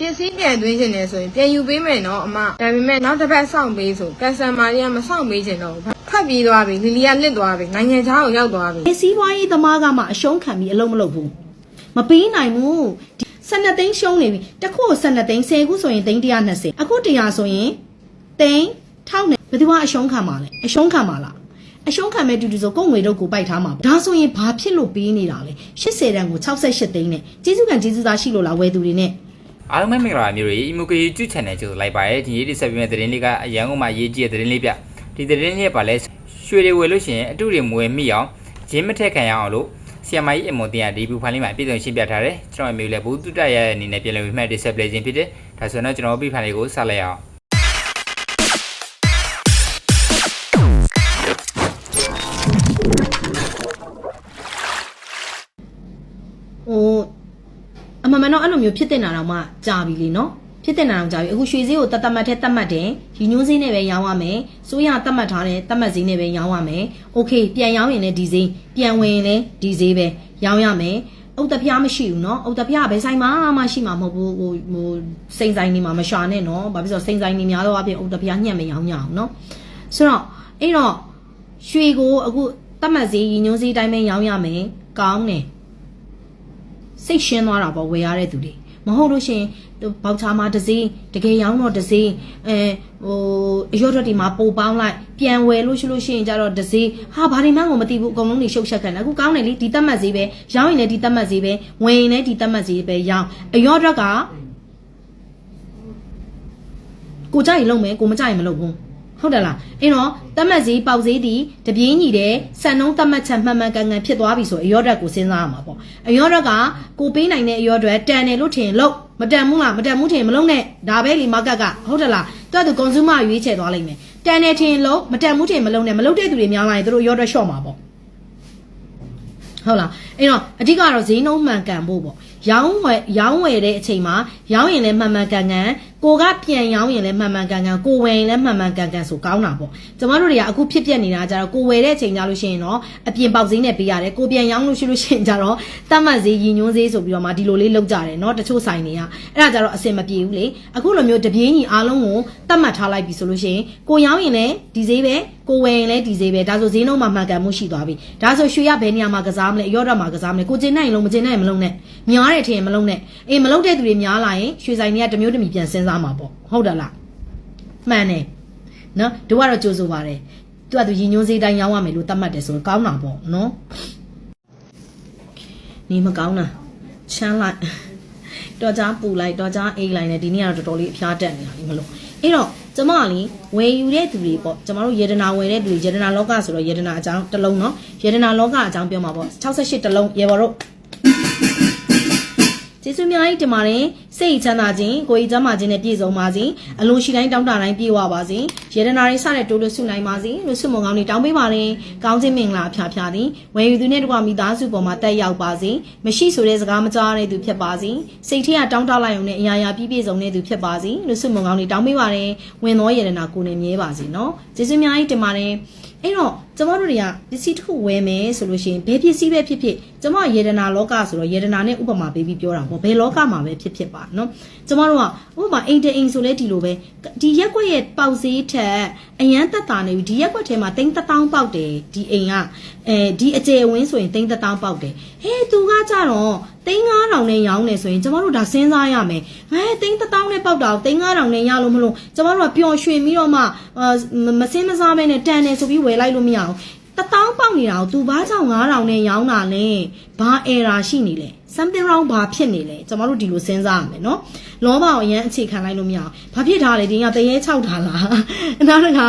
ပစ္စည်းပြန်သွင်းချင်တယ်ဆိုရင်ပြန်ယူပေးမယ်နော်အမဒါပေမဲ့နောက်တစ်ပတ်စောင့်ပေးဆိုကန်ဆယ်မာတွေကမစောင့်ပေးချင်တော့ဘူးဖတ်ပြီးသွားပြီလီလီကလစ်သွားပြီနိုင်ငံခြားကိုရောက်သွားပြီ။စီးပွားရေးသမားကမှအရှုံးခံပြီးအလုံးမလုပ်ဘူး။မပေးနိုင်ဘူး။ဒီ12သိန်းရှုံးနေပြီ။တစ်ခုကို12သိန်း10ခုဆိုရင်သိန်း120အခု100ဆိုရင်သိန်း1000နဲ့ဘယ်သူကအရှုံးခံမှာလဲ။အရှုံးခံမှာလား။အရှုံးခံမဲ့တူတူဆိုကိုယ့်ငွေတော့ကိုပိုက်ထားမှာ။ဒါဆိုရင်ဘာဖြစ်လို့ပေးနေတာလဲ။80တန်းကို68သိန်းနဲ့ကျေးဇူးကံကျေးဇူးသားရှိလို့လားဝယ်သူတွေနဲ့ အားလုံးပဲမင်္ဂလာပါမျိုးတွေ Imoke YouTube Channel ကျိုးလိုက်ပါရဲ့ဒီနေ့ဒီဆက်ပြီးမဲ့သတင်းလေးကအရန်ကုန်မှာရေးကြည့်တဲ့သတင်းလေးပြဒီသတင်းလေးကပါလဲရွှေတွေဝယ်လို့ရှိရင်အတုတွေမဝယ်မိအောင်ဂျင်းမထက်ခံရအောင်လို့ဆီယမိုင်းအမွန်တင်ရဒီဘူဖိုင်လေးမှာပြည်စုံရှင်းပြထားတယ်ကျွန်တော်အမျိုးလည်းဘူးတုတရရဲ့အနေနဲ့ပြန်လည်ပြီးမှ display ခြင်းဖြစ်တယ်ဒါဆိုတော့ကျွန်တော်ပြီးဖိုင်လေးကိုစလိုက်အောင် မှန်မှန်တော့အဲ့လိုမျိုးဖြစ်တဲ့နာတော့မှကြာပြီလေနော်ဖြစ်တဲ့နာတော့ကြာပြီအခုရွှေဈေးကိုတတ်တတ်မှတ်ထဲတတ်မှတ်တယ်ရီညွန်းဈေးနဲ့ပဲရောင်းရမယ်စိုးရတတ်မှတ်ထားတဲ့တတ်မှတ်ဈေးနဲ့ပဲရောင်းရမယ်โอเคပြန်ရောင်းရင်လည်းဒီဈေးပြန်ဝင်ရင်လည်းဒီဈေးပဲရောင်းရမယ်အုတ်တပြားမရှိဘူးเนาะအုတ်တပြားဘယ်ဆိုင်မှာမှရှိမှာမဟုတ်ဘူးဟိုဟိုစိန်ဆိုင်နေမှာမရှာနဲ့เนาะဘာဖြစ်လို့စိန်ဆိုင်နေများတော့အပြင်အုတ်တပြားညှက်မရောင်းကြအောင်เนาะဆိုတော့အဲ့တော့ရွှေကိုအခုတတ်မှတ်ဈေးရီညွန်းဈေးတိုင်းပဲရောင်းရမယ်ကောင်းတယ် စိတ်ရှင်းသွားတာပေါ့ဝယ်ရတဲ့သူတွေမဟုတ်လို့ရှရင်ဘောက်ချာမှာတစ်စီးတကယ်ရောင်းတော့တစ်စီးအဲဟိုအရော့ထွက်ဒီမှာပိုပေါင်းလိုက်ပြန်ဝယ်လို့ရှိလို့ရှိရင်ကြတော့တစ်စီးဟာဘာဒီမှကိုမသိဘူးအကုန်လုံးနေရှုပ်ရှက်ခံတယ်အခုကောင်းတယ်လေဒီတက်မှတ်ဈေးပဲရောင်းရင်လည်းဒီတက်မှတ်ဈေးပဲဝယ်ရင်လည်းဒီတက်မှတ်ဈေးပဲရောင်းအရော့ထွက်ကကိုကြိုက်ရင်လုံးမယ်ကိုမကြိုက်ရင်မလုပ်ဘူး ဟုတ်တယ်လားအဲ့တော့တတ်မှတ်ဈေးပေါက်ဈေးဒီတပြေးညီတဲ့စံနှုန်းတတ်မှတ်ချက်မှန်မှန်ကန်ကန်ဖြစ်သွားပြီဆိုအရော့တက်ကိုစဉ်းစားရမှာပေါ့အရော့တက်ကကိုပေးနိုင်တဲ့အရော့တက်တန်တယ်လို့ထင်လို့မတန်ဘူးလားမတန်ဘူးထင်မလုံးနဲ့ဒါပဲလီမာကတ်ကဟုတ်တယ်လားတွတ်သူ consumer ရွေးချယ်သွားလိမ့်မယ်တန်တယ်ထင်လို့မတန်ဘူးထင်မလုံးနဲ့မလုံးတဲ့သူတွေများလာရင်သူတို့ရော့တက်ရှော့မှာပေါ့ဟုတ်လားအဲ့တော့အဓိကတော့ဈေးနှုန်းမှန်ကန်ဖို့ပေါ့ရောင်းဝယ်ရောင်းဝယ်တဲ့အချိန်မှာရောင်းရင်လည်းမှန်မှန်ကန်ကန် ကိုကပြန်ရောင်းရင်လည်းမှန်မှန်ကန်ကန်ကိုဝယ်ရင်လည်းမှန်မှန်ကန်ကန်ဆိုကောင်းတာပေါ့ကျမတို့တွေကအခုဖြစ်ပြနေတာကြတော့ကိုဝယ်တဲ့အချိန်ကြလို့ရှိရင်တော့အပြင်ပေါက်ဈေးနဲ့ပေးရတယ်ကိုပြန်ရောင်းလို့ရှိလို့ရှိရင်ကြတော့တတ်မှတ်ဈေးရည်ညွှန်းဈေးဆိုပြီးတော့မှဒီလိုလေးလောက်ကြတယ်เนาะတချို့ဆိုင်တွေကအဲ့ဒါကြတော့အဆင်မပြေဘူးလေအခုလိုမျိုးတပြေးညီအားလုံးကိုတတ်မှတ်ထားလိုက်ပြီဆိုလို့ရှိရင်ကိုရောင်းရင်လည်းဒီဈေးပဲကိုဝယ်ရင်လည်းဒီဈေးပဲဒါဆိုဈေးနှုန်းမှာမှန်ကန်မှုရှိသွားပြီဒါဆိုရွှေရဘယ်နေရာမှာကစားမလဲရော့တော့မှာကစားမလဲကိုကျင်းနိုင်ရင်လုံးမကျင်းနိုင်ရင်မလုံးနဲ့များတယ်ထင်ရင်မလုံးနဲ့အေးမလုံးတဲ့သူတွေများလာရင်ရွှေဆိုင်တွေကတစ်မျိုးတစ်မီပြန်စဉ်း စားမှာပေါ့ဟုတ်တယ်လားမှန်တယ်နော်တို့ကတော့ကြိုးဆိုပါတယ်သူကသူရင်ညွှန်းစေးတိုင်းရောင်းရမယ်လို့သတ်မှတ်တယ်ဆိုရင်ကောင်းတာပေါ့နော်နေမကောင်းတာချမ်းလိုက်တော့ကြားပူလိုက်တော့ကြားအိတ်လိုက်နဲ့ဒီနေ့ကတော့တော်တော်လေးအဖျားတက်နေတာလေမလို့အဲ့တော့ကျမကလေဝယ်ယူတဲ့သူတွေပေါ့ကျမတို့ယေဒနာဝယ်တဲ့သူတွေယေဒနာလောကဆိုတော့ယေဒနာအကြောင်းတစ်လုံးနော်ယေဒနာလောကအကြောင်းပြောမှာပေါ့68တစ်လုံးရေဘော်တို့ ကျေးဇူးများကြီးတင်ပါတယ်စိတ်ချမ်းသာခြင်းကိုယ်ကြီးကျမ်းမာခြင်းနဲ့ပြည့်စုံပါစေအလိုရှိတိုင်းတောင်းတတိုင်းပြည့်ဝပါစေယေဒနာတွေစတဲ့တိုးလို့ဆုနိုင်ပါစေလို့ဆုမွန်ကောင်းတွေတောင်းပေးပါတယ်ကောင်းခြင်းမင်္ဂလာအဖျားဖျားသည်ဝယ်ယူသူနဲ့တကွာမိသားစုပေါ်မှာတက်ရောက်ပါစေမရှိဆိုတဲ့စကားမကြားတဲ့သူဖြစ်ပါစေစိတ်ထဲကတောင်းတလိုက်ုံနဲ့အရာရာပြည့်ပြည့်စုံတဲ့သူဖြစ်ပါစေလို့ဆုမွန်ကောင်းတွေတောင်းပေးပါတယ်ဝင်သောယေဒနာကိုယ်နဲ့မြဲပါစေနော်ကျေးဇူးများကြီးတင်ပါတယ် အဲ့တော့ကျမတို့တွေကပစ္စည်းတစ်ခုဝယ်မယ်ဆိုလို့ရှိရင်ဘယ်ပစ္စည်းပဲဖြစ်ဖြစ်ကျမယေဒနာလောကဆိုတော့ယေဒနာနဲ့ဥပမာပေးပြီးပြောတာပေါ့ဘယ်လောကမှာပဲဖြစ်ဖြစ်ပါနော်ကျမတို့ကဥပမာအိမ်တအိမ်ဆိုလဲဒီလိုပဲဒီရက်ကွက်ရဲ့ပေါက်ဈေးထက်အရန်သက်တာနေပြီဒီရက်ကွက်ထဲမှာတိန်းတစ်တောင်းပေါက်တယ်ဒီအိမ်ကအဲဒီအကျယ်ဝင်းဆိုရင်တိန်းတစ်တောင်းပေါက်တယ်ဟဲသူကကြတော့တိန်း9000နဲ့ရောင်းနေဆိုရင်ကျမတို့ဒါစဉ်းစားရမယ်ဟဲတိန်းတစ်တောင်းနဲ့ပေါက်တာကိုတိန်း9000နဲ့ရလို့မလို့ကျမတို့ကပျော်ရွှင်ပြီးတော့မှအာမစင်းမစားဘဲနဲ့တန်တယ်ဆိုပြီးဝယ်လိုက်လို့မရအောင်တတောင်းပေါက်နေတာကိုသူဘာကြောင့်9000နဲ့ရောင်းတာလဲဘာ error ရှိနေလဲ something wrong ဘာဖြစ်နေလဲကျွန်တော်တို့ဒီလိုစဉ်းစားရမယ်เนาะလောဘကိုအရင်အခြေခံလိုက်လို့မရအောင်ဘာဖြစ်ထားလဲဒီကတရေ6ထားလားနောက်တစ်ခါ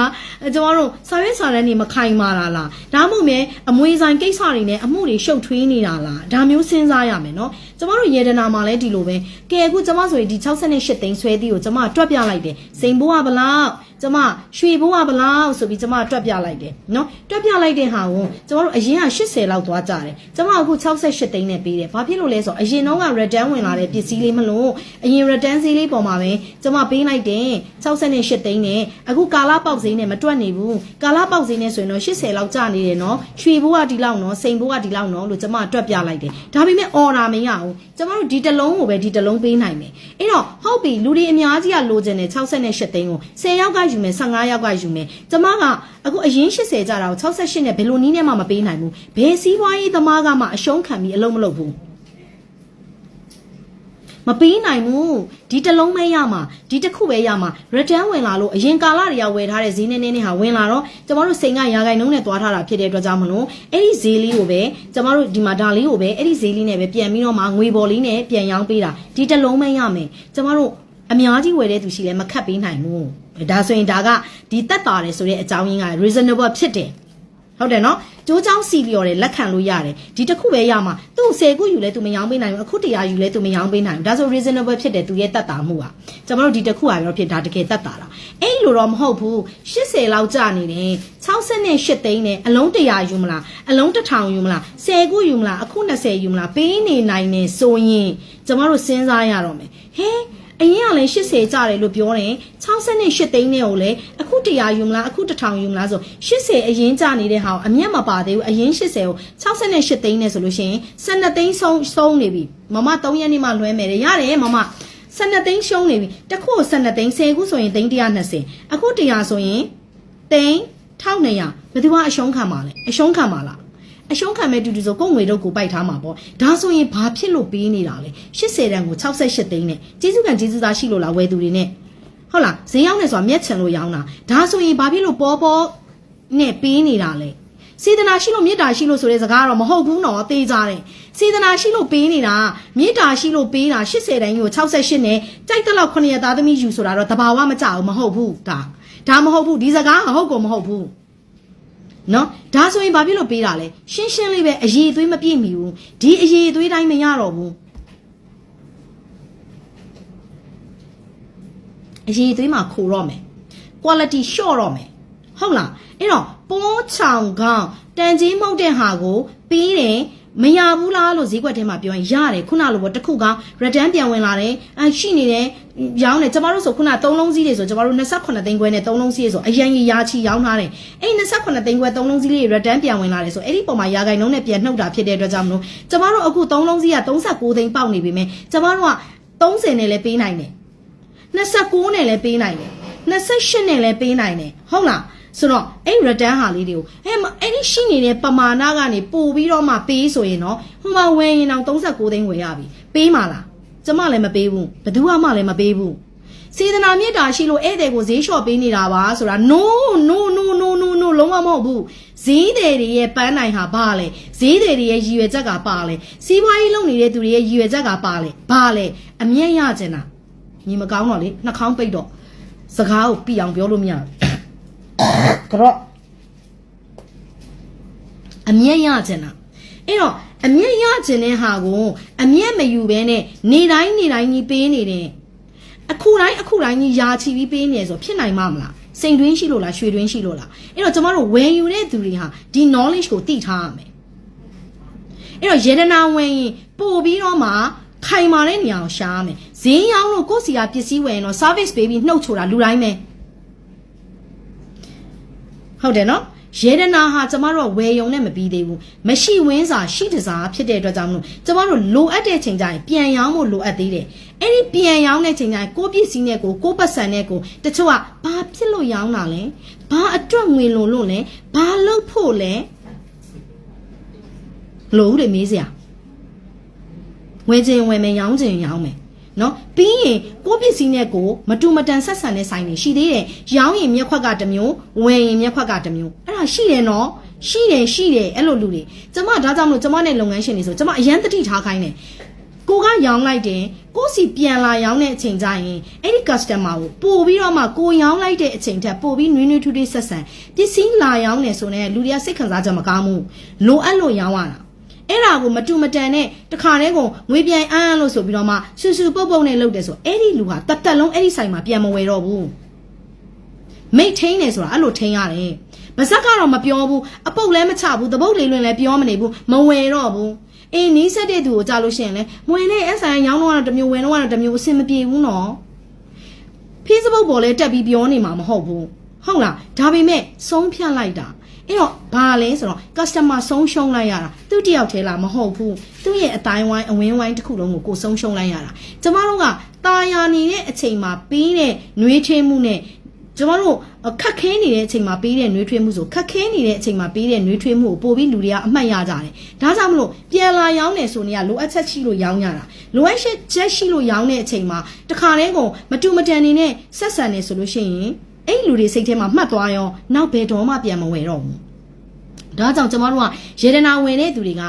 ကျွန်တော်တို့စာရွက်စာတမ်းတွေမခိုင်မာတာလားဒါမှမဟုတ်မြဲအမွေဆိုင်ကိစ္စတွေနဲ့အမှုတွေရှုပ်ထွေးနေတာလားဒါမျိုးစဉ်းစားရမယ်เนาะကျွန်တော်တို့ယေဒနာမှာလည်းဒီလိုပဲကဲအခုကျွန်မဆိုရင်ဒီ68သိန်းဆွဲသီးကိုကျွန်မတွက်ပြလိုက်တယ်စိန်ဘိုးကဘလောက်ကျမရွှေဘိုးကဘလောက်ဆိုပြီးကျမတွက်ပြလိုက်တယ်เนาะတွက်ပြလိုက်တဲ့ဟာကိုကျမတို့အရင်က80လောက်သွားကြတယ်ကျမအခု68သိန်းနဲ့ပေးတယ်ဘာဖြစ်လို့ လဲလဲဆိုအရင်တော့က return ဝင်လာတဲ့ပစ္စည်းလေးမလို့အရင် return ဈေးလေးပေါ်မှာပဲကျမပေးလိုက်တယ်68သိန်းနဲ့အခုကာလာပေါက်ဈေးနဲ့မတွက်နေဘူးကာလာပေါက်ဈေးနဲ့ဆိုရင်တော့80လောက်ကျနေတယ်နော်ရွှေဘိုးကဒီလောက်နော်စိန်ဘိုးကဒီလောက်နော်လို့ကျမတွက်ပြလိုက်တယ်ဒါပေမဲ့ order မရဘူးကျမတို့ဒီတစ်လုံးကိုပဲဒီတစ်လုံးပေးနိုင်မယ်အဲ့တော့ဟုတ်ပြီလူတွေအများကြီးကလိုချင်တယ်68သိန်းကို10ယောက်ကယူမယ်15ယောက်ကယူမယ်ကျမကအခုအရင်80ကြတာကို68နဲ့ဘယ်လိုနည်းနဲ့မှမပေးနိုင်ဘူးဘယ်စီးပွားရေးသမားကမှအရှုံးခံပြီးအလုံးမလုပ်ဘူး မပေးနိုင်ဘူးဒီတစ်လုံးပဲရမှာဒီတစ်ခုပဲရမှာ return ဝင်လာလို့အရင်ကာလတွေကဝယ်ထားတဲ့ဈေးနဲ့နဲ့ဟာဝင်လာတော့ကျမတို့စိန်ကရာဂိုင်နှုန်းနဲ့သွားထားတာဖြစ်တဲ့အတွက်ကြောင့်မလို့အဲ့ဒီဈေးလေးကိုပဲကျမတို့ဒီမှာဒါလေးကိုပဲအဲ့ဒီဈေးလေးနဲ့ပဲပြန်ပြီးတော့မှငွေပေါ်လေးနဲ့ပြန်ရောင်းပေးတာဒီတစ်လုံးပဲရမယ်ကျမတို့အများကြီးဝယ်တဲ့သူရှိလဲမခတ်ပေးနိုင်ဘူးဒါဆိုရင်ဒါကဒီတက်တာတယ်ဆိုတဲ့အကြောင်းရင်းက reasonable ဖြစ်တယ် ဟုတ်တယ်နော်ကျိုးချောင်းစီလျော်တယ်လက်ခံလို့ရတယ်ဒီတစ်ခုပဲရမှာသူ့10ခုယူလဲသူမရောင်းပေးနိုင်ဘူးအခုတရားယူလဲသူမရောင်းပေးနိုင်ဘူးဒါဆို reasonable ဖြစ်တယ်သူရဲ့တက်တာမှုอ่ะကျွန်တော်တို့ဒီတစ်ခုอ่ะပြောဖြစ်ဒါတကယ်တက်တာလားအဲ့လိုတော့မဟုတ်ဘူး80လောက်ကျနေတယ်68သိန်းနဲ့အလုံး100ယူမလားအလုံး1000ယူမလား10ခုယူမလားအခု20ယူမလားပေးနေနိုင်နေဆိုရင်ကျွန်တော်တို့စဉ်းစားရတော့မယ်ဟဲ အရင်ကလည်း80ကျတယ်လို့ပြောတယ်68သိန်းနဲ့ကိုလည်းအခု100ယူမလားအခု1000ယူမလားဆို80အရင်ကျနေတဲ့ဟာကိုအမျက်မပါသေးဘူးအရင်80ကို68သိန်းနဲ့ဆိုလို့ရှိရင်12သိန်းဆုံးဆုံးနေပြီမမ3ရက်နေ့မှလွှဲမယ်တဲ့ရတယ်မမ12သိန်းရှုံးနေပြီတစ်ခုကို12သိန်း10ခုဆိုရင်သိန်း120အခု100ဆိုရင်သိန်း1200ဘယ်သူကအရှုံးခံမှာလဲအရှုံးခံမှာလား အရှုံးခံမဲ့တူတူဆိုကိုယ်ငွေတော့ကိုပိုက်ထားမှာပေါ့ဒါဆိုရင်ဘာဖြစ်လို့ပေးနေတာလဲ80တန်းကို68သိန်းနဲ့ကျေးဇူးကံကျေးဇူးသားရှိလို့လားဝယ်သူတွေနဲ့ဟုတ်လားဈေးရောက်နေဆိုတာမျက်ချင်လို့ရောင်းတာဒါဆိုရင်ဘာဖြစ်လို့ပေါ်ပေါ်နဲ့ပေးနေတာလဲစေတနာရှိလို့မေတ္တာရှိလို့ဆိုတဲ့စကားကတော့မဟုတ်ဘူးနော်သေကြတယ်စေတနာရှိလို့ပေးနေတာမေတ္တာရှိလို့ပေးတာ80တန်းကြီးကို68နဲ့ကြိုက်တဲ့လောက်9ရက်သားသမီးယူဆိုတာတော့တဘာဝမကြဘူးမဟုတ်ဘူးဒါဒါမဟုတ်ဘူးဒီစကားကဟုတ်ကောမဟုတ်ဘူး နော်ဒါဆိုရင်ဘာဖြစ်လို့ပေးတာလဲရှင်းရှင်းလေးပဲအရေးအသွေးမပြည့်မီဘူးဒီအရေးအသွေးတိုင်းမရတော့ဘူးအရေးအသွေးမှာခိုတော့မယ် quality short တော့မယ်ဟုတ်လားအဲ့တော့ပိုးချောင်ကောင်းတန်ကြီးမဟုတ်တဲ့ဟာကိုပေးတယ်မရဘူးလားလို့ဈေးကွက်ထဲမှာပြောရင်ရတယ်ခုနလိုပေါ့တစ်ခုက return ပြန်ဝင်လာတယ်အရှိနေတယ် ရောင်းတယ်ကျမတို့ဆိုခုန3လုံးစီးတွေဆိုကျမတို့28သိန်းခွဲနဲ့3လုံးစီးတွေဆိုအရင်ကြီးရာချီရောင်းထားတယ်အဲ့28သိန်းခွဲ3လုံးစီးလေး return ပြန်ဝင်လာတယ်ဆိုအဲ့ဒီပုံမှာရာဂိုင်နှုန်းနဲ့ပြန်နှုတ်တာဖြစ်တဲ့အတွက်ကြောင့်မလို့ကျမတို့အခု3လုံးစီးက39သိန်းပေါက်နေပြီမယ်ကျမတို့က30နဲ့လည်းပေးနိုင်တယ်29နဲ့လည်းပေးနိုင်တယ်28နဲ့လည်းပေးနိုင်တယ်ဟုတ်လားဆိုတော့အဲ့ return ဟာလေးတွေကိုအဲမအဲ့ဒီရှိနေတဲ့ပမာဏကနေပို့ပြီးတော့မှပေးဆိုရင်တော့ဟိုမှာဝယ်ရင်တော့39သိန်းဝယ်ရပြီပေးမှာလား ကျမလည်းမပေးဘူးဘယ်သူမှလည်းမပေးဘူးစေတနာမြတ်တာရှိလို့ဧည့်သည်ကိုဈေးလျှော့ပေးနေတာပါဆိုတာ no no no no no no လုံးဝမဟုတ်ဘူးဈေးသည်တွေရဲ့ပန်းနိုင်ဟာဘာလဲဈေးသည်တွေရဲ့ရည်ရွယ်ချက်ကပါလဲစီးပွားရေးလုပ်နေတဲ့သူတွေရဲ့ရည်ရွယ်ချက်ကပါလဲဘာလဲအမျက်ရချင်တာညီမကောင်းတော့လေနှာခေါင်းပိတ်တော့စကားကိုပြအောင်ပြောလို့မရဘူးကတော့အမျက်ရချင်တာအဲ့တော့ အမျက်ရချင်တဲ့ဟာကိုအမျက်မယူဘဲနဲ့နေတိုင်းနေတိုင်းကြီးပေးနေတဲ့အခုတိုင်းအခုတိုင်းကြီးယာချီပြီးပေးနေဆိုဖြစ်နိုင်မှာမလားစိန်တွင်းရှိလို့လားရွှေတွင်းရှိလို့လားအဲ့တော့ကျမတို့ဝယ်ယူတဲ့သူတွေဟာဒီ knowledge ကိုသိထားရမယ်အဲ့တော့ယေဒနာဝင်ရင်ပို့ပြီးတော့မှခိုင်မာတဲ့နေရာကိုရှားမယ်ဈေးရောင်းလို့ကိုယ့်စီကပစ္စည်းဝယ်ရင်တော့ service ပေးပြီးနှုတ်ချိုတာလူတိုင်းပဲဟုတ်တယ်နော် ရေဒနာဟာကျမတို့ကဝယ်ယုံနဲ့မပြီးသေးဘူးမရှိဝင်းစာရှိတစားဖြစ်တဲ့အတွက်ကြောင့်မလို့ကျမတို့လိုအပ်တဲ့ချိန်ကျရင်ပြန်ရောင်းဖို့လိုအပ်သေးတယ်အဲ့ဒီပြန်ရောင်းတဲ့ချိန်ကျရင်ကိုယ့်ပစ္စည်းနဲ့ကိုကိုယ့်ပတ်စံနဲ့ကိုတချို့ကဘာဖြစ်လို့ရောင်းတာလဲဘာအတွက်ငွေလုံလို့လဲဘာလုပ်ဖို့လဲလို့လေမေးစရာဝယ်ခြင်းဝယ်မယ်ရောင်းခြင်းရောင်းမယ် နော်ပြီးရင်ကိုယ့်ပစ္စည်းနဲ့ကိုမတူမတန်ဆက်ဆံတဲ့ဆိုင်တွေရှိသေးတယ်ရောင်းရင်မျက်ခွက်ကတစ်မျိုးဝယ်ရင်မျက်ခွက်ကတစ်မျိုးအဲ့ဒါရှိတယ်နော်ရှိတယ်ရှိတယ်အဲ့လိုလူတွေကျမဒါကြောင့်မလို့ကျမနဲ့လုပ်ငန်းရှင်တွေဆိုကျမအရန်တတိထားခိုင်းတယ်ကိုကရောင်းလိုက်တယ်ကိုစီပြန်လာရောင်းတဲ့အချိန်ကျရင်အဲ့ဒီ customer ကိုပို့ပြီးတော့မှကိုရောင်းလိုက်တဲ့အချိန်ထက်ပို့ပြီးနွေးနွေးထူးထူးဆက်ဆံပစ္စည်းလာရောင်းနေဆိုတော့လူတွေကစိတ်ခံစားချက်မကောင်းဘူးလိုအပ်လို့ရောင်းရတာ အဲ့ဒါကိုမတူမတန်နဲ့တခါတည်းကိုငွေပြန်အန်းလို့ဆိုပြီးတော့မှဆူဆူပုတ်ပုတ်နဲ့လုပ်တယ်ဆိုအဲ့ဒီလူဟာတတ်တက်လုံးအဲ့ဒီဆိုင်မှာပြန်မဝယ်တော့ဘူးမိတ်ထင်းနေဆိုတာအဲ့လိုထင်းရတယ်ဗဇက်ကတော့မပြောဘူးအပုတ်လည်းမချဘူးတပုတ်လေးလွင်လည်းပြောမနေဘူးမဝယ်တော့ဘူးအေးနီးစက်တဲ့သူကိုကြားလို့ရှိရင်လဲမဝင်နဲ့အဆိုင်ရောင်းတော့ကတော့တစ်မျိုးဝင်တော့ကတော့တစ်မျိုးအဆင်မပြေဘူးနော် Facebook ပေါ်လဲတက်ပြီးပြောနေမှာမဟုတ်ဘူးဟုတ်လားဒါပေမဲ့ဆုံးဖြတ်လိုက်တာ အဲ့တော့ဘာလဲဆိုတော့ customer ဆုံးရှုံးလိုက်ရတာသူတယောက်တည်းလားမဟုတ်ဘူးသူ့ရဲ့အတိုင်းဝိုင်းအဝင်းဝိုင်းတစ်ခုလုံးကိုကိုဆုံးရှုံးလိုက်ရတာကျမတို့ကတာယာနေတဲ့အချိန်မှာပြီးတဲ့နှွေးထွေးမှုနဲ့ကျမတို့ခက်ခဲနေတဲ့အချိန်မှာပြီးတဲ့နှွေးထွေးမှုဆိုခက်ခဲနေတဲ့အချိန်မှာပြီးတဲ့နှွေးထွေးမှုကိုပို့ပြီးလူတွေကအမှတ်ရကြတယ်ဒါကြောင့်မလို့ပြန်လာရောင်းနေဆိုနေရလိုအပ်ချက်ရှိလို့ရောင်းရတာလိုအပ်ချက်ရှိလို့ရောင်းတဲ့အချိန်မှာတခါတည်းကိုမတူမတန်နေနဲ့ဆက်ဆံနေဆိုလို့ရှိရင် အဲ့လူတွေစိတ်ထဲမှာမှတ်သွားရောနောက်ဘယ်တော့မှပြန်မဝယ်တော့ဘူးဒါကြောင့်ကျမတို့ကယေဒနာဝင်တဲ့သူတွေက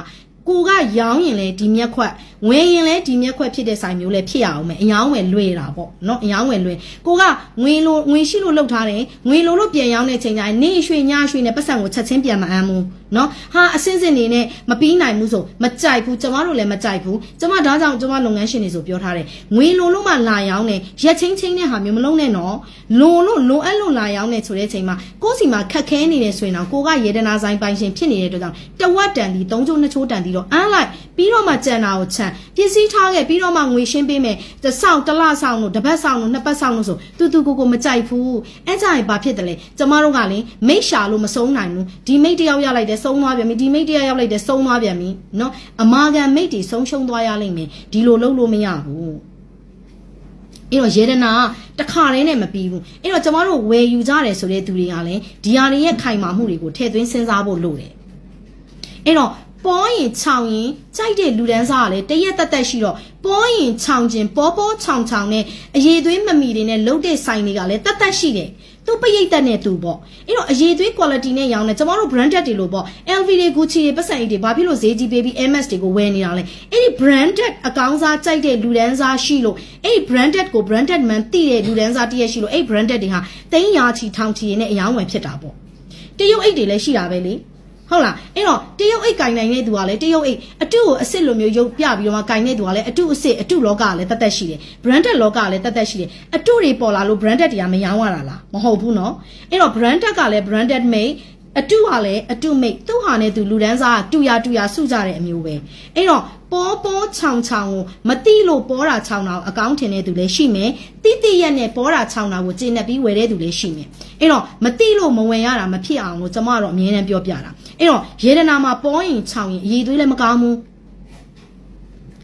ကိုကရောင်းရင်လဲဒီမျက်ခွက်ဝင်ရင်လဲဒီမျက်ခွက်ဖြစ်တဲ့ဆိုင်မျိုးလဲဖြစ်ရအောင်မယ်အယောင်းဝယ်လွှဲတာပေါ့နော်အယောင်းဝယ်လွှဲကိုကငွေလိုငွေရှိလို့လှုပ်ထားတယ်ငွေလိုလို့ပြန်ရောင်းတဲ့ချိန်ကျရင်နေရွှေညရွှေနဲ့ပတ်စံကိုချက်ချင်းပြန်မအမ်းဘူး နော်ဟာအစင်းစင်နေနဲ့မပြီးနိုင်ဘူးဆိုမကြိုက်ဘူးကျမတို့လည်းမကြိုက်ဘူးကျမဒါကြောင့်ကျမလုပ်ငန်းရှင်တွေဆိုပြောထားတယ်ငွေလိုလို့မှလာရောက်နေရက်ချင်းချင်းတဲ့ဟာမျိုးမလုံးနဲ့နော်လိုလို့လိုအပ်လို့လာရောက်နေဆိုတဲ့အချိန်မှာကိုယ်စီမှာခက်ခဲနေတယ်ဆိုရင်တော့ကိုကရေဒနာဆိုင်ပိုင်ရှင်ဖြစ်နေတဲ့အတွက်ကြောင့်တဝက်တန်ဒီ၃ချိုး၂ချိုးတန်ဒီတော့အန်းလိုက်ပြီးတော့မှကြံတာကိုချန်ပစ္စည်းထားခဲ့ပြီးတော့မှငွေရှင်းပေးမယ်တဆောင်တလဆောင်လို့တပတ်ဆောင်လို့နှစ်ပတ်ဆောင်လို့ဆိုတူတူကိုကိုမကြိုက်ဘူးအဲ့ကြရင်ဘာဖြစ်တယ်လဲကျမတို့ကလည်းမိတ်ရှာလို့မဆုံးနိုင်ဘူးဒီမိတ်တယောက်ရလိုက်တဲ့ဆုံးသွားပြန်ပြီဒီမိတ်တယောက်ရောက်လိုက်တယ်ဆုံးသွားပြန်ပြီနော်အမာခံမိတ်တွေဆုံးရှုံးသွားရလိမ့်မယ်ဒီလိုလုပ်လို့မရဘူးအဲ့တော့ရေဒနာကတခါတည်းနဲ့မပြီးဘူးအဲ့တော့ကျမတို့ဝယ်ယူကြတယ်ဆိုတဲ့သူတွေကလည်းဒီဟာတွေရဲ့ခိုင်မာမှုတွေကိုထည့်သွင်းစဉ်းစားဖို့လိုတယ်အဲ့တော့ပေါ်ရင်ခြောင်ရင်ကြိုက်တဲ့လူဒန်းစားကလည်းတရက်တက်တက်ရှိတော့ပေါ်ရင်ခြောင်ခြင်းပေါ်ပေါ်ခြောင်ခြောင်နဲ့အရေးသွေးမမီတွေနဲ့လှုပ်တဲ့ဆိုင်တွေကလည်းတက်တက်ရှိတယ် သူပရိတ်တက်နဲ့သူပေါ့အဲ့တော့အရေးသွေး quality နဲ့ရောင်းတယ်ကျမတို့ branded တွေလို့ပေါ့ LV တွေ Gucci တွေပတ်စံတွေဘာဖြစ်လို့ဈေးကြီးပေးပြီး MS တွေကိုဝယ်နေတာလဲအဲ့ဒီ branded အကောင်းစားကြိုက်တဲ့လူဒန်းစားရှိလို့အဲ့ဒီ branded ကို branded man တိတဲ့လူဒန်းစားတည့်ရရှိလို့အဲ့ branded တွေဟာတိန်းရာချီထောင်ချီနဲ့အယောင်းဝယ်ဖြစ်တာပေါ့တရုတ်အိတ်တွေလည်းရှိတာပဲလေ ဟုတ်လားအဲ့တော့တရုတ်အိတ်ကင်နိုင်တဲ့သူကလည်းတရုတ်အိတ်အတုကိုအစ်စ်လိုမျိုးရုပ်ပြပြီးတော့မှကင်တဲ့သူကလည်းအတုအစ်စ်အတုလောကကလည်းတတ်တတ်ရှိတယ် branded လောကကလည်းတတ်တတ်ရှိတယ်အတုတွေပေါ်လာလို့ branded တွေကမရောင်းရတာလားမဟုတ်ဘူးเนาะအဲ့တော့ branded ကလည်း branded made အတုကလည်းအတုမိတ်သူ့ဟာနဲ့သူလူဒန်းစားကတူရတူရစုကြတဲ့အမျိုးပဲအဲ့တော့ပေါ်ပေါ်ချောင်ချောင်ကိုမတိလို့ပေါ်တာချောင်တာကိုအကောင့်ထင်တဲ့သူလည်းရှိမယ်တိတိရက်နဲ့ပေါ်တာချောင်တာကိုကျင့်နေပြီးဝယ်တဲ့သူလည်းရှိမယ်အဲ့တော့မတိလို့မဝင်ရတာမဖြစ်အောင်လို့ကျွန်မကတော့အမြဲတမ်းပြောပြတာအဲ့တော့ရေဒနာမှာပေါ်ရင်ချောင်ရင်အည်သွေးလည်းမကောင်းဘူး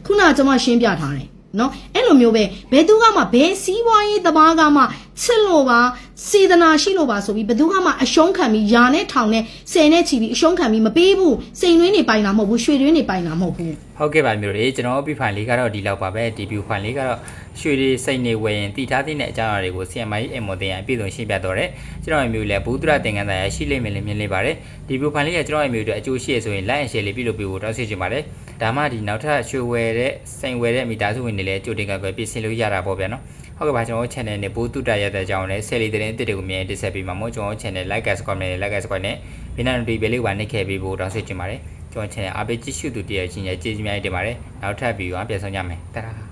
ခုနကကျွန်မရှင်းပြထားတယ် နော်အဲ့လိုမျိုးပဲဘယ်သူကမှဘယ်စီးပွားရေးသမားကမှချစ်လို့ပါစေတနာရှိလို့ပါဆိုပြီးဘယ်သူကမှအရှုံးခံပြီးယာနဲ့ထောင်နဲ့ဆယ်နဲ့ချီပြီးအရှုံးခံပြီးမပေးဘူးစိန်တွင်းနေပိုင်တာမဟုတ်ဘူးရွှေတွင်းနေပိုင်တာမဟုတ်ဘူးဟုတ်ကဲ့ပါမျိုးတွေကျွန်တော်ပြဖိုင်လေးကတော့ဒီလောက်ပါပဲဒီ view ဖိုင်လေးကတော့ရွှေတွေစိတ်နေဝယ်ရင်တည်ထားတဲ့အကြောင်းအရာတွေကို CMI အမော်တင်ရအပြည့်စုံရှင်းပြတော့တယ်ကျွန်တော်ရဲ့မျိုးလည်းဘူးဒရသင်္ကန်းသားရရှိလိမ့်မယ်လို့မြင်လေးပါတယ်ဒီ view ဖိုင်လေးကကျွန်တော်ရဲ့မျိုးတွေအကျိုးရှိရဆိုရင် like and share လေးပြုလုပ်ပေးဖို့တောင်းဆိုချင်ပါတယ် ဒါမှဒီနောက်ထပ်ရွှေဝယ်တဲ့စိန်ဝယ်တဲ့မိသားစုဝင်တွေလည်းကြိုတင်ကပဲပြင်ဆင်လို့ရတာပေါ့ဗျာနော်ဟုတ်ကဲ့ပါကျွန်တော်တို့ channel နဲ့ဘူးတုတရတဲ့အကြောင်းလည်းဆယ်လီတဲ့တစ်တွေကိုမြင်တင်ဆက်ပေးမှာမို့ကျွန်တော်တို့ channel like and subscribe နဲ့ like and subscribe နဲ့ဘေးနားတွေပဲလေးပါနှိပ်ခဲ့ပေးဖို့တောင်းဆိုချင်ပါတယ်ကျွန်တော် channel အားပေးကြည့်ရှုသူတည်းရဲ့ချင်းရဲ့ကျေးဇူးများတင်ပါတယ်နောက်ထပ်ဗီဒီယိုအပြန်ဆောင်ကြမယ်တဒါ